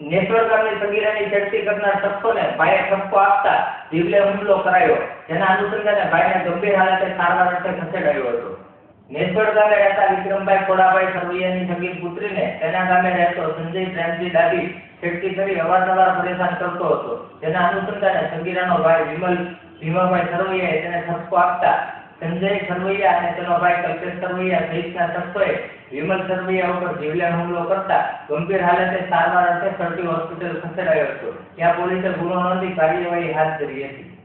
નેસવર ગામની સગીરાની છેડતી કરનાર શખ્સોને ભાઈએ ઠપકો આપતા જીવલે હુમલો કરાયો. જેના અનુસંધાને ભાઈને ગંભીર હાલતે સારવાર અર્થે ખસેડાયો હતો. નેશ્વર ગામે રહેતા વિક્રમભાઈ ખોડાભાઈ સરવૈયાની સગીર પુત્રીને તેના ગામે રહેતો સંજય પ્રેમજી ડાબી છેડતી કરી અવારનવાર પરેશાન કરતો હતો. જેના અનુસંધાને સગીરાનો ભાઈ વિમલ ભીમાભાઈ સરવૈયાએ તેને ઠપકો આપતા સંજય સરવૈયા અને તેનો ભાઈ કલ્પેશ સરવૈયા સહિતના શખ્સોએ વિમલ સરવૈયા ઉપર જીવલેણ હુમલો કરતા ગંભીર હાલતે સારવાર અર્થે સરટી હોસ્પિટલ ખસેડાયો હતો. ત્યાં પોલીસે ગુનો નોંધી કાર્યવાહી હાથ ધરી હતી.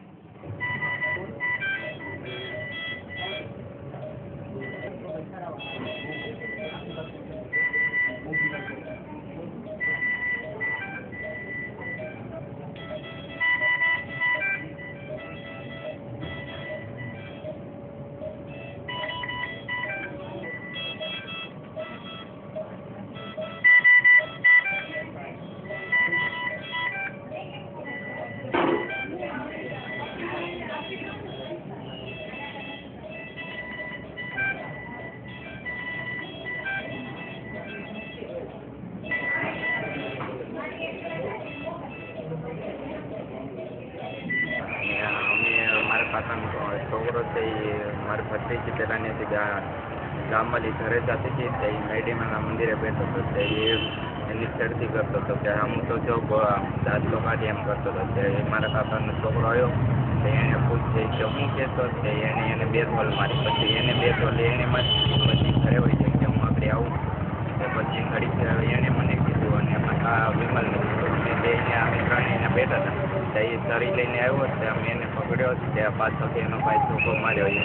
કાકાનો છોકરો છે એ મારી છે પેલા ત્યાંથી ઘરે જતી હતી. તે મેડીમાના મંદિરે બેઠો હતો. તે એની શરતી કરતો હતો કે હું તો જો દાદલો કાઢી એમ કરતો હતો. તે મારા કાકાનો છોકરો આવ્યો. તે એને પૂછે કે હું કહેતો તે એને એને બે થોલ મારી. પછી એને બે થોલ એને મારી પછી ઘરે હોય છે કે હું આપણે આવું. તે પછી ઘડી એણે મને કીધું અને મારા વિમલને બે ત્યાં અમે એને બેઠા હતા. ત્યાં એ તરી લઈને આવ્યો છે અમે એને પકડ્યો તે પાછળથી એનો ભાઈ ચોકો માર્યો છે.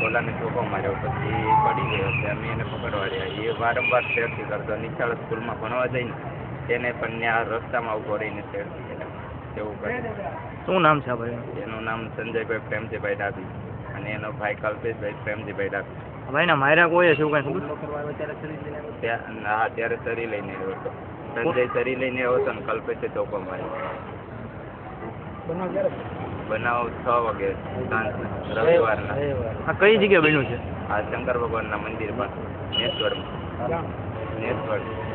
બોલાને ચોખ્ખો માર્યો. પછી એ પડી ગયો છે. અમે એને પકડવા રહ્યા એ વારંવાર શેરથી કરતો. નિશાળ સ્કૂલમાં ભણવા જઈને તેને પણ ત્યાં રસ્તામાં ઊભો રહીને શેરથી કરે. એવું કરે. શું નામ છે ભાઈ એનું નામ સંજયભાઈ પ્રેમજીભાઈ ડાબી અને એનો ભાઈ કલ્પેશભાઈ પ્રેમજીભાઈ ડાબી ભાઈના માયરા કોઈ છે એવું કઈ શું ત્યાં હા ત્યારે તરી લઈને આવ્યો હતો. સંજય ધરી લઈને આવ્યો સંકલ્પ છે ચોકો મારે બનાવ છ વાગે રવિવાર. રવિવારના. આ કઈ જગ્યા બન્યું છે? આ શંકર ભગવાનના મંદિર પર નેસવડમાં નેસવડ